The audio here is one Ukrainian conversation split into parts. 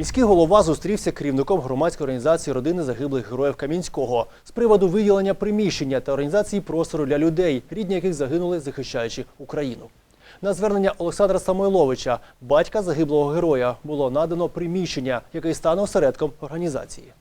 Міський голова зустрівся керівником громадської організації родини загиблих героїв Кам'янського з приводу виділення приміщення та організації простору для людей, рідні яких загинули, захищаючи Україну. На звернення Олександра Самойловича, батька загиблого героя, було надано приміщення, яке стане осередком організації.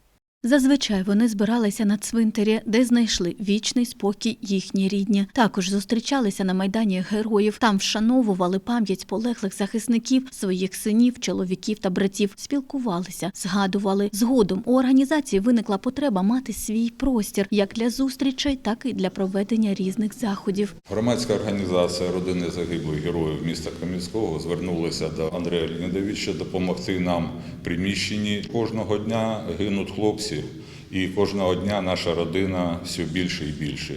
Зазвичай вони збиралися на цвинтарі, де знайшли вічний спокій їхні рідні. Також зустрічалися на майдані героїв. Там вшановували пам'ять полеглих захисників, своїх синів, чоловіків та братів. Спілкувалися, згадували. Згодом у організації виникла потреба мати свій простір як для зустрічей, так і для проведення різних заходів. Громадська організація родини загиблих героїв міста Кам'янського звернулася до Андрія Леонідовича допомогти нам приміщенні. Кожного дня гинуть хлопці, і кожного дня наша родина все більше і більше.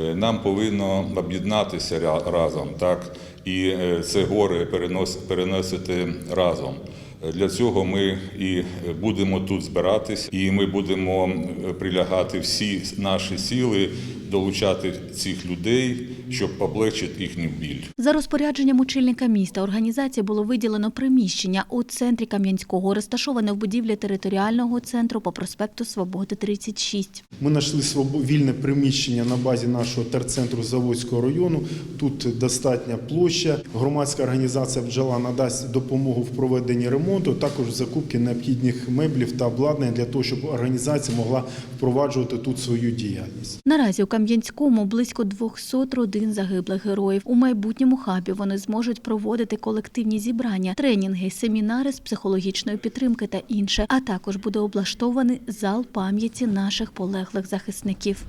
Е, Нам повинно об'єднатися разом, так і е, це горе перенос- переносити разом. Для цього ми і будемо тут збиратись, і ми будемо е, прилягати всі наші сили, долучати цих людей, щоб облегчити їхню біль. За розпорядженням очільника міста організації було виділено приміщення у центрі Кам'янського, розташоване в будівлі територіального центру по проспекту Свободи 36. Ми знайшли вільне приміщення на базі нашого терцентру Заводського району. Тут достатня площа. Громадська організація бджола надасть допомогу в проведенні ремонту, також в закупці необхідних меблів та обладнання для того, щоб організація могла впроваджувати тут свою діяльність. Наразі у Кам'янському близько 200 родин загиблих героїв. У майбутньому хабі вони зможуть проводити колективні зібрання, тренінги, семінари з психологічної підтримки та інше. А також буде облаштований зал пам'яті наших полеглих захисників.